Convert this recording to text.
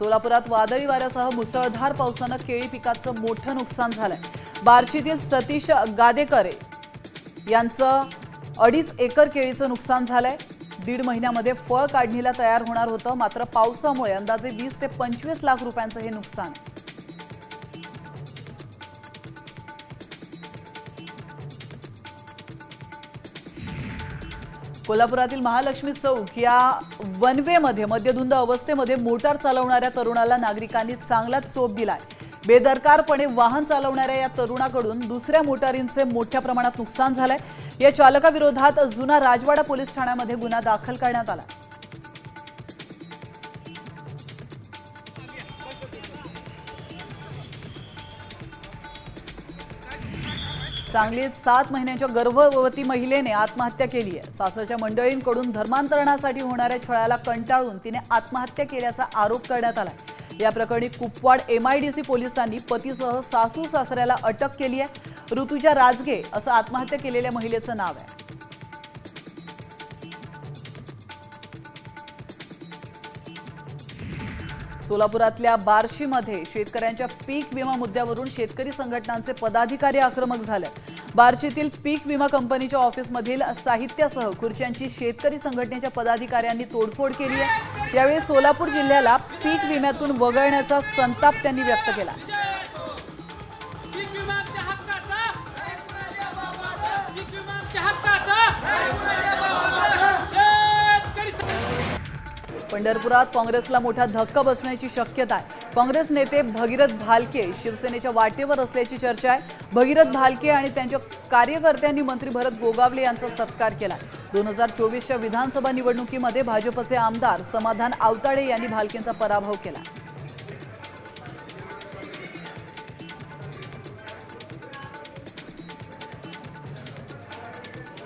सोलापुरात वादळी वाऱ्यासह मुसळधार पावसानं केळी पिकाचं मोठं नुकसान झालंय. बार्शीतील सतीश गादेकर यांचं अडीच एकर केळीचं नुकसान झालंय. दीड महिन्यामध्ये फळ काढणीला तयार होणार होतं मात्र पावसामुळे अंदाजे वीस ते पंचवीस लाख रुपयांचं हे नुकसान. कोल्हापुरातील महालक्ष्मी चौक या वनवेमध्ये मद्यधुंद अवस्थेमध्ये मोटार चालवणाऱ्या तरुणाला नागरिकांनी चांगलाच चोप दिलाय. बेदरकारपणे वाहन चालवणाऱ्या या तरुणाकडून दुसऱ्या मोटारींचे मोठ्या प्रमाणात नुकसान झालंय. या चालकाविरोधात जुना राजवाडा पोलीस ठाण्यामध्ये गुन्हा दाखल करण्यात आला. सांगलीत सात महिन्यांच्या गर्भवती महिलेने आत्महत्या केली आहे. सासरच्या मंडळींकडून धर्मांतरणासाठी होणाऱ्या छळाला कंटाळून तिने आत्महत्या केल्याचा आरोप करण्यात आला या प्रकरणी कुपवाड एमआयडीसी पोलिसांनी पतीसह सासू सासऱ्याला अटक केली आहे. ऋतुजा राजगे असं आत्महत्या केलेल्या महिलेचं नाव आहे. सोलापुरातल्या बार्शीमध्ये शेतकऱ्यांच्या पीक विमा मुद्द्यावरून शेतकरी संघटनांचे पदाधिकारी आक्रमक झाले. बार्शीतील पीक विमा कंपनीच्या ऑफिसमधील साहित्यासह खुर्च्यांची शेतकरी संघटनेच्या पदाधिकाऱ्यांनी तोडफोड केली आहे. यावेळी सोलापूर जिल्ह्याला पीक विम्यातून वगळण्याचा संताप त्यांनी व्यक्त केला. पंढरपुरात काँग्रेसला मोठा धक्का बसण्याची शक्यता आहे. काँग्रेस नेते भगीरथ भालके शिवसेनेच्या वाटेवर असल्याची चर्चा आहे. भगीरथ भालके आणि त्यांच्या कार्यकर्त्यांनी मंत्री भरत गोगावले यांचा सत्कार केला दोन हजार चोवीसच्या विधानसभा निवडणुकीमध्ये भाजपचे आमदार समाधान आवताडे यांनी भालकेंचा पराभव केला.